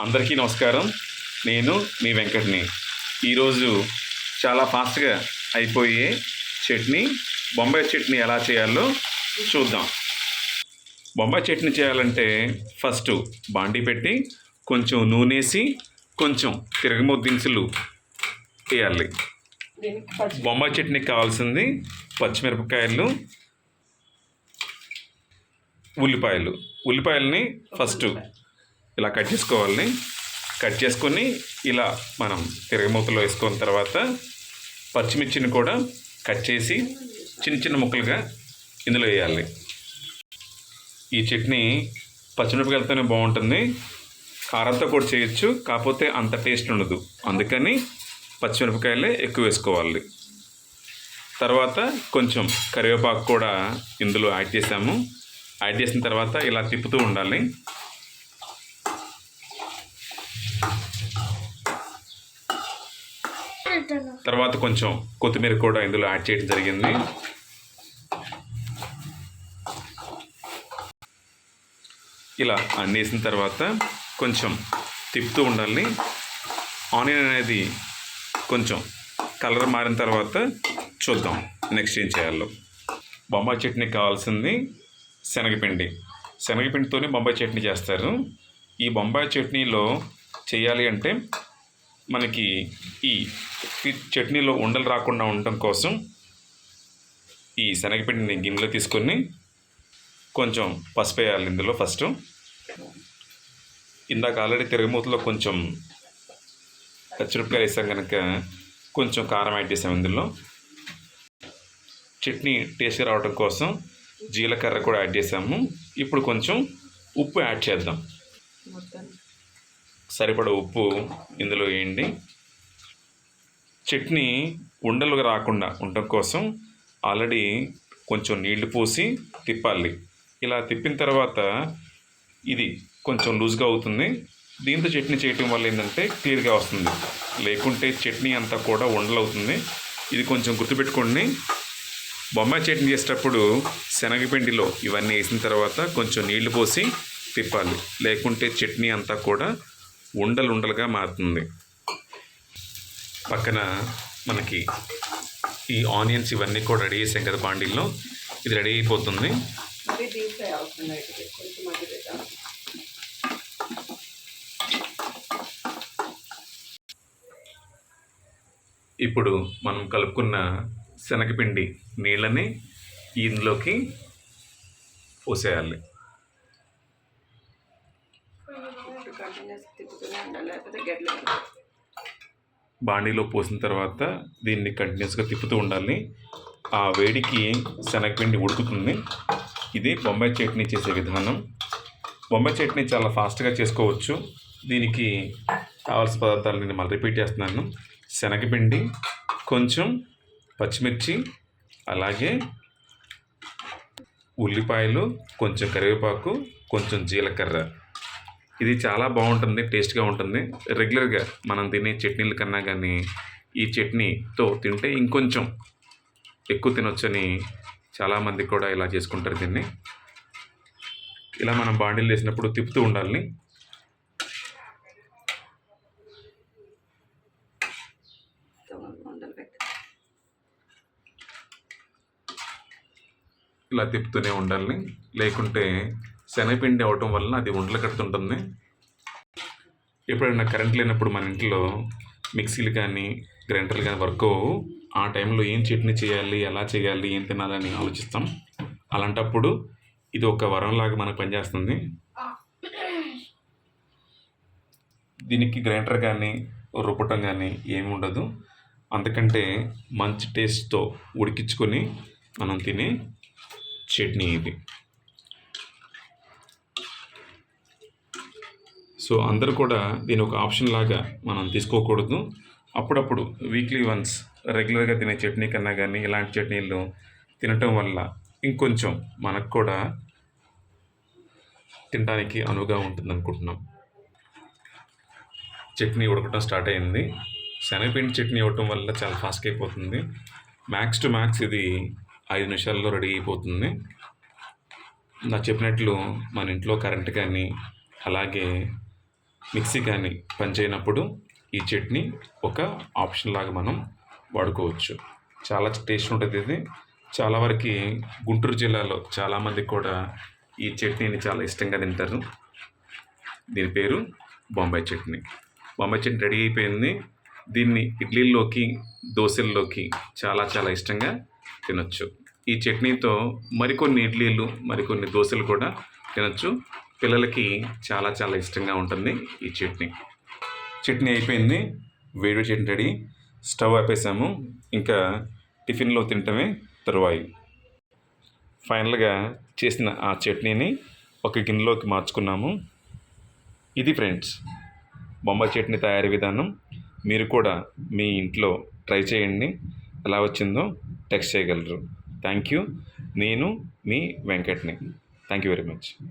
అందరికీ నమస్కారం. నేను మీ వెంకట్ని. ఈరోజు చాలా ఫాస్ట్గా అయిపోయే చట్నీ బొంబాయి చట్నీ ఎలా చేయాలో చూద్దాం. బొంబాయి చట్నీ చేయాలంటే ఫస్ట్ బాండి పెట్టి కొంచెం నూనెసి కొంచెం తిరగమో దినుసులు వేయాలి. బొంబాయి చట్నీకి కావాల్సింది పచ్చిమిరపకాయలు ఉల్లిపాయలు. ఉల్లిపాయలని ఫస్ట్ ఇలా కట్ చేసుకోవాలి కట్ చేసుకొని ఇలా మనం తిరగమూతలో వేసుకున్న తర్వాత పచ్చిమిర్చిని కూడా కట్ చేసి చిన్న చిన్న ముక్కలుగా ఇందులో వేయాలి. ఈ చట్నీ పచ్చిమిరపకాయలతోనే బాగుంటుంది. కారంతో కూడా చేయొచ్చు కాకపోతే అంత టేస్ట్ ఉండదు. అందుకని పచ్చిమిరపకాయలే ఎక్కువ వేసుకోవాలి. తర్వాత కొంచెం కరివేపాకు కూడా ఇందులో యాడ్ చేసాము యాడ్ చేసిన తర్వాత ఇలా తిప్పుతూ ఉండాలి. తర్వాత కొంచెం కొత్తిమీర కూడా ఇందులో యాడ్ చేయడం జరిగింది. ఇలా అన్నీ వేసిన తర్వాత కొంచెం తిప్పుతూ ఉండాలి. ఆనియన్ అనేది కొంచెం కలర్ మారిన తర్వాత చూద్దాం నెక్స్ట్ ఏం చేయాలో. బొంబాయి చట్నీ కావాల్సింది శనగపిండి. శనగపిండితోనే బొంబాయి చట్నీ చేస్తారు. ఈ బొంబాయి చట్నీలో చేయాలి అంటే మనకి ఈ ఈ చట్నీలో ఉండలు రాకుండా ఉండటం కోసం ఈ శనగపిండిని గిన్నెలో తీసుకొని కొంచెం పసుపు వేయాలి ఇందులో ఫస్ట్. ఇందాక ఆల్రెడీ తిరగమూతలో కొంచెం పచ్చిమిరపకాయలు వేసాం కనుక కొంచెం కారం యాడ్ చేసాం ఇందులో. చట్నీ టేస్ట్గా రావడం కోసం జీలకర్ర కూడా యాడ్ చేసాము. ఇప్పుడు కొంచెం ఉప్పు యాడ్ చేద్దాం. సరిపడ ఉప్పు ఇందులో వేయండి. చట్నీ ఉండలుగా రాకుండా ఉండడం కోసం ఆల్రెడీ కొంచెం నీళ్ళు పోసి తిప్పాలి. ఇలా తిప్పిన తర్వాత ఇది కొంచెం లూజ్గా అవుతుంది. దీంతో చట్నీ చేయటం వల్ల ఏంటంటే క్లియర్గా వస్తుంది. లేకుంటే చట్నీ అంతా కూడా ఉండలవుతుంది. ఇది కొంచెం గుర్తుపెట్టుకోండి. బొమ్మాయి చట్నీ చేసేటప్పుడు శనగపిండిలో ఇవన్నీ వేసిన తర్వాత కొంచెం నీళ్ళు పోసి తిప్పాలి. లేకుంటే చట్నీ అంతా కూడా ఉండలు ఉండలుగా మారుతుంది. పక్కన మనకి ఈ ఆనియన్స్ ఇవన్నీ కూడా రెడీ చేసాం కదా బాండీల్లో. ఇది రెడీ అయిపోతుంది. ఇప్పుడు మనం కలుపుకున్న శనగపిండి నీళ్ళని ఇందులోకి పోసేయాలి. కంటిన్యూస్ తిప్పుతూనే ఉండాలి లేకపోతే గడ్డలు బాండీలో పోసిన తర్వాత దీన్ని కంటిన్యూస్గా తిప్పుతూ ఉండాలి. ఆ వేడికి శనగపిండి ఉడుకుతుంది. ఇది బొంబాయి చట్నీ చేసే విధానం. బొంబాయి చట్నీ చాలా ఫాస్ట్గా చేసుకోవచ్చు. దీనికి కావాల్సిన పదార్థాలు నేను మళ్ళీ రిపీట్ చేస్తున్నాను. శనగపిండి కొంచెం పచ్చిమిర్చి అలాగే ఉల్లిపాయలు కొంచెం కరివేపాకు కొంచెం జీలకర్ర. ఇది చాలా బాగుంటుంది టేస్ట్గా ఉంటుంది. రెగ్యులర్గా మనం తినే చట్నీల కన్నా కానీ ఈ చట్నీతో తింటే ఇంకొంచెం ఎక్కువ తినొచ్చని చాలామంది కూడా ఇలా చేసుకుంటారు దీన్ని. ఇలా మనం బాండీలు వేసినప్పుడు తిప్పుతూ ఉండాలి. ఇలా తిప్పుతూనే ఉండాలి. లేకుంటే శనగపిండి అవటం వలన అది ఉండలు కడుతుంటుంది ఎప్పుడైనా కరెంట్ లేనప్పుడు మన ఇంట్లో మిక్సీలు కానీ గ్రైండర్లు కానీ వర్క్ అవ్వవు. ఆ టైంలో ఏం చట్నీ చేయాలి ఎలా చేయాలి ఏం తినాలని ఆలోచిస్తాం. అలాంటప్పుడు ఇది ఒక వరంలాగా మనకు పనిచేస్తుంది. దీనికి గ్రైండర్ కానీ రుబ్బటం కానీ ఏమి ఉండదు. అందుకంటే మంచి టేస్ట్తో ఉడికించుకొని మనం తినే చట్నీ ఇది. సో అందరు కూడా దీని ఒక ఆప్షన్ లాగా మనం తీసుకోకూడదు. అప్పుడప్పుడు వీక్లీ వన్స్ రెగ్యులర్గా తినే చట్నీ కన్నా కానీ ఇలాంటి చట్నీలు తినటం వల్ల ఇంకొంచెం మనకు కూడా తినడానికి అనువుగా ఉంటుంది అనుకుంటున్నాం. చట్నీ ఉడకటం స్టార్ట్ అయింది. శనగపిండి చట్నీ ఇవ్వటం వల్ల చాలా ఫాస్ట్గా అయిపోతుంది. మ్యాక్స్ టు మ్యాక్స్ ఇది ఐదు నిమిషాల్లో రెడీ అయిపోతుంది. నా చెప్పినట్లు మన ఇంట్లో కరెంట్ కానీ అలాగే మిక్సీ కానీ పనిచేయనప్పుడు ఈ చట్నీ ఒక ఆప్షన్ లాగా మనం వాడుకోవచ్చు. చాలా టేస్ట్ ఉంటుంది ఇది. చాలా వరకు గుంటూరు జిల్లాలో చాలామంది కూడా ఈ చట్నీని చాలా ఇష్టంగా తింటారు. దీని పేరు బొంబాయి చట్నీ. బొంబాయి చట్నీ రెడీ అయిపోయింది. దీన్ని ఇడ్లీల్లోకి దోశల్లోకి చాలా చాలా ఇష్టంగా తినొచ్చు. ఈ చట్నీతో మరికొన్ని ఇడ్లీలు మరికొన్ని దోశలు కూడా తినొచ్చు. పిల్లలకి చాలా చాలా ఇష్టంగా ఉంటుంది ఈ చట్నీ. చట్నీ అయిపోయింది. వేడి చట్నీ రెడీ. స్టవ్ ఆపేసాము. ఇంకా టిఫిన్లో తింటమే తరువాయి. ఫైనల్గా చేసిన ఆ చట్నీని ఒక గిన్నెలోకి మార్చుకున్నాము. ఇది ఫ్రెండ్స్ బొంబాయి చట్నీ తయారీ విధానం. మీరు కూడా మీ ఇంట్లో ట్రై చేయండి. ఎలా వచ్చిందో టెక్స్ట్ చేయగలరు. Thank you. నేను మీ వెంకట్ని. Thank you very much.